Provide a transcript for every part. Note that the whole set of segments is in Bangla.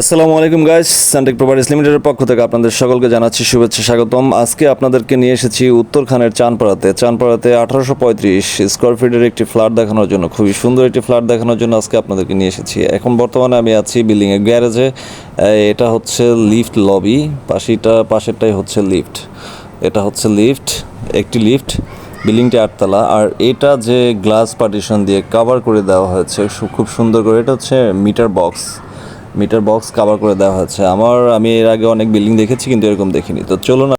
আসসালামু আলাইকুম গাইস সান্টেক প্রপার্টিস লিমিটেডের পক্ষ থেকে আপনাদের সকলকে জানাচ্ছি শুভেচ্ছা, স্বাগতম। আজকে আপনাদেরকে নিয়ে এসেছি উত্তরখানের চানপাড়াতে। চানপাড়াতে আঠারোশো পঁয়ত্রিশ স্কোয়ার ফিটের একটি ফ্ল্যাট দেখানোর জন্য, খুবই সুন্দর একটি ফ্ল্যাট দেখানোর জন্য আজকে আপনাদেরকে নিয়ে এসেছি। এখন বর্তমানে আমি আছি বিল্ডিংয়ের গ্যারেজে এটা হচ্ছে লিফট লবি পাশেটা, পাশেরটাই হচ্ছে লিফট এটা হচ্ছে লিফট একটি লিফট বিল্ডিংটি আটতলা। আর এটা যে গ্লাস পার্টিশন দিয়ে কভার করে দেওয়া হয়েছে খুব সুন্দর করে, এটা হচ্ছে meter box meter box cover করে দেওয়া হয়েছে। আমার, আমি এর আগে অনেক বিল্ডিং দেখেছি, কিন্তু এরকম দেখিনি। তো চলুন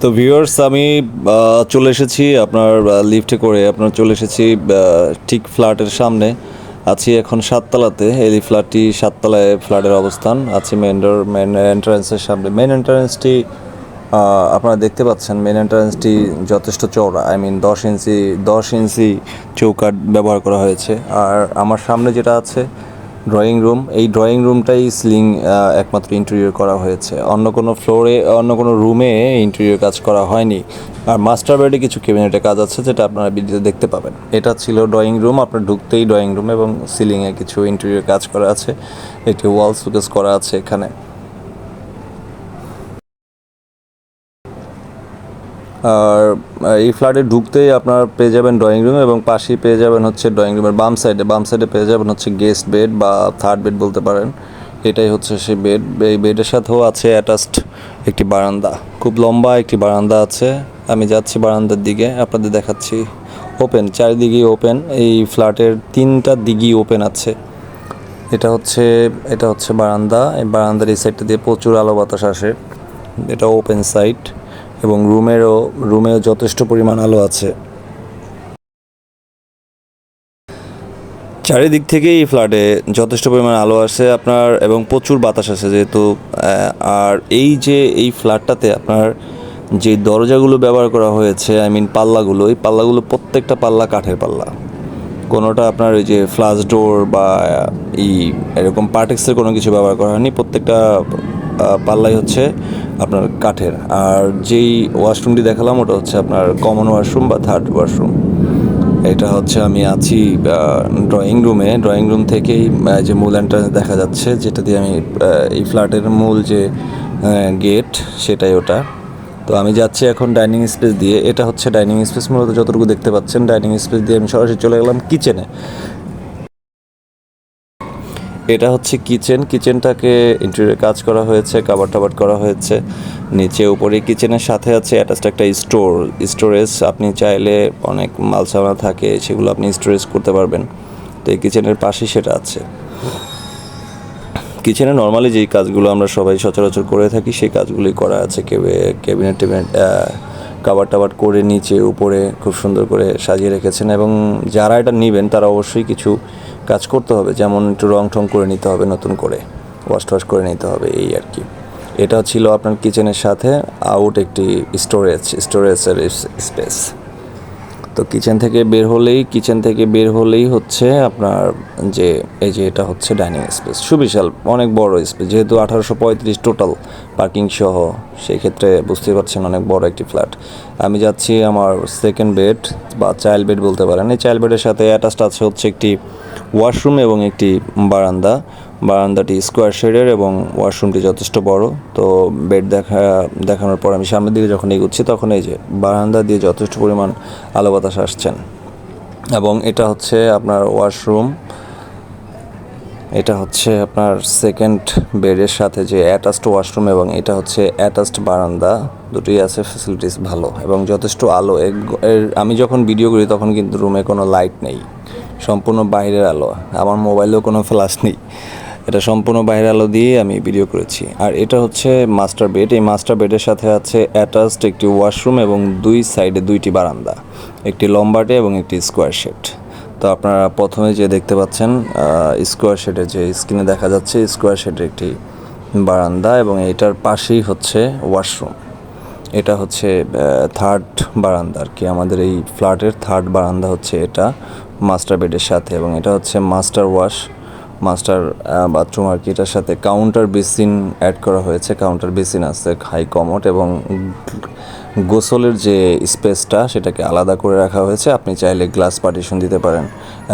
তো ভিউয়ার্স আমি চলে এসেছি আপনার লিফটে করে। আপনার চলে এসেছি ঠিক ফ্ল্যাটের সামনে। আছি এখন সাততলাতে। এই ফ্ল্যাটটি সাততলায় ফ্ল্যাটের অবস্থান। আছি মেন ডোর মেন এন্ট্রান্সের সামনে। মেন এন্ট্রান্সটি আপনারা দেখতে পাচ্ছেন মেন এন্ট্রান্সটি যথেষ্ট চওড়া। আই মিন দশ ইঞ্চি দশ ইঞ্চি চৌকাট ব্যবহার করা হয়েছে। আর আমার সামনে যেটা আছে ড্রয়িং রুম এই ড্রয়িং রুমটাই সিলিং একমাত্র ইন্টেরিয়র করা হয়েছে। অন্য কোনো ফ্লোরে অন্য কোনো রুমে ইন্টেরিয়র কাজ করা হয়নি। আর মাস্টার বেডে কিছু ক্যাবিনেটে কাজ আছে, যেটা আপনারা ভিডিওতে দেখতে পাবেন। এটা ছিল ড্রয়িং রুম আপনার ঢুকতেই ড্রয়িং রুম এবং সিলিংয়ে কিছু ইন্টেরিয়র কাজ করা আছে। একটি ওয়াল সুকেস করা আছে এখানে। আর এই ফ্ল্যাটে ঢুকতেই আপনার পেয়ে যাবেন ড্রয়িং রুম এবং পাশেই পেয়ে যাবেন হচ্ছে ড্রয়িং রুমের বাম সাইডে বাম সাইডে পেয়ে যাবেন হচ্ছে গেস্ট বেড বা থার্ড বেড বলতে পারেন। এটাই হচ্ছে সেই বেড এই বেডের সাথেও আছে অ্যাটাচড একটি বারান্দা। খুব লম্বা একটি বারান্দা আছে। আমি যাচ্ছি বারান্দার দিকে, আপনাদের দেখাচ্ছি। ওপেন চারিদিকেই ওপেন এই ফ্ল্যাটের তিনটা দিকই ওপেন আছে। এটা হচ্ছে এটা হচ্ছে বারান্দা। এই বারান্দার এই সাইডটা দিয়ে প্রচুর আলো বাতাস আসে। এটা ওপেন সাইড এবং রুমেরও, রুমেও যথেষ্ট পরিমাণ আলো আছে। চারিদিক থেকেই এই ফ্ল্যাটে যথেষ্ট পরিমাণ আলো আসে আপনার এবং প্রচুর বাতাস আসে যেহেতু আর এই যে এই ফ্ল্যাটটাতে আপনার যে দরজাগুলো ব্যবহার করা হয়েছে আই মিন পাল্লাগুলো, এই পাল্লাগুলো প্রত্যেকটা পাল্লা কাঠের পাল্লা। কোনোটা আপনার ওই যে ফ্লাশ ডোর বা এই এরকম পার্টেক্সের কোনো কিছু ব্যবহার করা হয়নি, প্রত্যেকটা পাল্লাই হচ্ছে। আপনার কাঠের। আর যেই ওয়াশরুমটি দেখালাম, ওটা হচ্ছে আপনার কমন ওয়াশরুম বা থার্ড ওয়াশরুম এটা হচ্ছে আমি আছি ড্রয়িং রুমে ড্রয়িং রুম থেকেই যে মূল এন্ট্রান্স দেখা যাচ্ছে, যেটা দিয়ে আমি এই ফ্ল্যাটের মূল যে গেট সেটাই ওটা। তো আমি যাচ্ছি এখন ডাইনিং স্পেস দিয়ে। এটা হচ্ছে ডাইনিং স্পেস মূলত যতটুকু দেখতে পাচ্ছেন ডাইনিং স্পেস দিয়ে আমি সরাসরি চলে গেলাম কিচেনে এটা হচ্ছে কিচেন। কিচেনটাকে ইন্টেরিয়র কাজ করা হয়েছে কাবার টাবার করা হয়েছে। নিচে উপরে কিচেনের সাথে আছে অ্যাটাচড একটা স্টোর স্টোরেজ আপনি চাইলে অনেক মাল সামানা থাকে, সেগুলো আপনি স্টোরেজ করতে পারবেন। তো এই কিচেনের পাশেই সেটা আছে। কিচেনে নর্মালি যেই কাজগুলো আমরা সবাই সচরাচর করে থাকি, সেই কাজগুলোই করা আছে। কেবে ক্যাবিনেট টেবিনেট কাবার টাবার করে নিচে, উপরে খুব সুন্দর করে সাজিয়ে রেখেছেন। এবং যারা এটা নেবেন, তারা অবশ্যই কিছু কাজ করতে হবে, যেমন একটু রং টং করে নিতে হবে, নতুন করে ওয়াশ টওয়াশ করে নিতে হবে, এই আর কি। এটা ছিল আপনার কিচেনের সাথে আউট একটি স্টোরেজ স্টোরেজের স্পেস তো কিচেন থেকে বের হলেই কিচেন থেকে বের হলেই হচ্ছে আপনার যে, এই যে এটা হচ্ছে ডাইনিং স্পেস সুবিশাল, অনেক বড় স্পেস যেহেতু আঠারোশো পঁয়ত্রিশ টোটাল পার্কিং সহ সেই ক্ষেত্রে বুঝতে পারছেন অনেক বড় একটি ফ্ল্যাট আমি যাচ্ছি আমার সেকেন্ড বেড বা চাইল্ড বেড বলতে পারেন। এই চাইল্ড বেডের সাথে অ্যাটাচড আছে হচ্ছে একটি ওয়াশরুম এবং একটি বারান্দা। বারান্দাটি স্কোয়ার শেডের এবং ওয়াশরুমটি যথেষ্ট বড়। তো বেড দেখা, দেখানোর পর আমি সামনের দিকে যখন এগুচ্ছি তখন এই যে বারান্দা দিয়ে যথেষ্ট পরিমাণ আলো বাতাস আসছেন। এবং এটা হচ্ছে আপনার ওয়াশরুম। এটা হচ্ছে আপনার সেকেন্ড বেডের সাথে যে অ্যাটাচড ওয়াশরুম এবং এটা হচ্ছে অ্যাটাচড বারান্দা। দুটোই আছে ফ্যাসিলিটিস ভালো এবং যথেষ্ট আলো। এর- আমি যখন ভিডিও করি তখন কিন্তু রুমে কোনো লাইট নেই। সম্পূর্ণ বাইরের আলো। আমার মোবাইলেও কোনো ফ্ল্যাশ নেই। এটা সম্পূর্ণ বাইরের আলো দিয়ে আমি ভিডিও করেছি। আর এটা হচ্ছে মাস্টার বেড এই মাস্টার বেডের সাথে আছে অ্যাটাচড একটি ওয়াশরুম এবং দুই সাইডে দুইটি বারান্দা। একটি লম্বাটে এবং একটি স্কোয়ার শেড তো আপনারা প্রথমে যে দেখতে পাচ্ছেন স্কোয়ার শেডের যে স্ক্রিনে দেখা যাচ্ছে স্কোয়ার শেডের একটি বারান্দা এবং এটার পাশেই হচ্ছে ওয়াশরুম এটা হচ্ছে থার্ড বারান্দা আর কি আমাদের এই ফ্ল্যাটের থার্ড বারান্দা হচ্ছে এটা। মাস্টার বেডের সাথে এবং এটা হচ্ছে মাস্টার ওয়াশ মাস্টার বাথরুম আর কি। এটার সাথে কাউন্টার বেসিন অ্যাড করা হয়েছে। কাউন্টার বেসিন আছে হাই কমোড এবং গোসলের যে স্পেসটা সেটাকে আলাদা করে রাখা হয়েছে। আপনি চাইলে গ্লাস পার্টিশন দিতে পারেন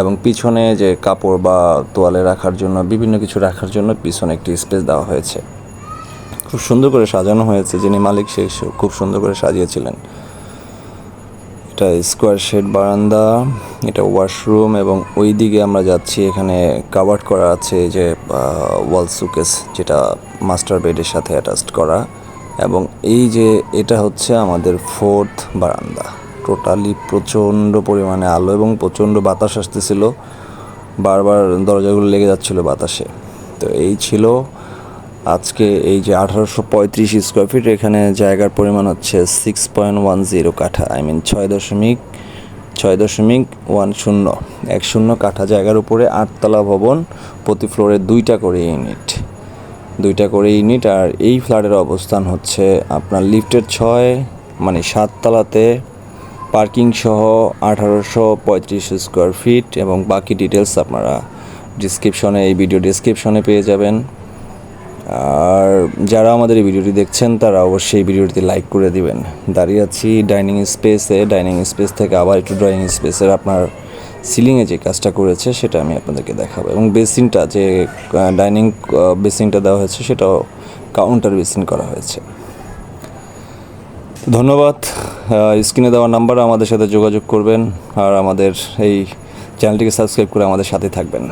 এবং পিছনে যে কাপড় বা তোয়ালে রাখার জন্য, বিভিন্ন কিছু রাখার জন্য পিছনে একটি স্পেস দেওয়া হয়েছে। খুব সুন্দর করে সাজানো হয়েছে। যিনি মালিক, সে খুব সুন্দর করে সাজিয়েছিলেন। এটা স্কোয়ার শেড বারান্দা, এটা ওয়াশরুম এবং ওই দিকে আমরা যাচ্ছি, এখানে কাভার্ড করা আছে যে ওয়াল সুকেস যেটা মাস্টার বেডের সাথে অ্যাটাচড করা এবং এই যে, এটা হচ্ছে আমাদের ফোর্থ বারান্দা। টোটালি প্রচণ্ড পরিমাণে আলো এবং প্রচণ্ড বাতাস আসতেছিল। বারবার দরজাগুলো লেগে যাচ্ছিল বাতাসে। তো এই ছিল আজকে এই যে আঠারোশো পঁয়ত্রিশ স্কোয়ার ফিট এখানে জায়গার পরিমাণ হচ্ছে সিক্স পয়েন্ট ওয়ান জিরো কাঠা আই মিন ছয় দশমিক ছয় দশমিক ওয়ান শূন্য। এক শূন্য কাঠা জায়গার উপরে আটতলা ভবন, প্রতি ফ্লোরে দুইটা করে ইউনিট দুইটা করে ইউনিট আর এই ফ্ল্যাটের অবস্থান হচ্ছে আপনার লিফটের ছয় মানে সাততলাতে পার্কিং সহ আঠারোশো পঁয়ত্রিশ স্কোয়ার ফিট এবং বাকি ডিটেলস আপনারা ডিসক্রিপশনে এই ভিডিও ডিসক্রিপশনে পেয়ে যাবেন। আর যারা আমাদের এই ভিডিওটি দেখছেন, তারা অবশ্যই এই ভিডিওটিতে লাইক করে দিবেন। দাঁড়িয়ে আছি ডাইনিং স্পেসে ডাইনিং স্পেস থেকে আবার একটু ড্রয়িং স্পেসের আপনার সিলিংয়ে যে কাজটা করেছে, সেটা আমি আপনাদেরকে দেখাবো। এবং বেসিনটা যে ডাইনিং বেসিনটা দেওয়া হয়েছে, সেটাও কাউন্টার বেসিন করা হয়েছে। ধন্যবাদ। স্ক্রিনে দেওয়া নাম্বার আমাদের সাথে যোগাযোগ করবেন। আর আমাদের এই চ্যানেলটিকে সাবস্ক্রাইব করে আমাদের সাথে থাকবেন।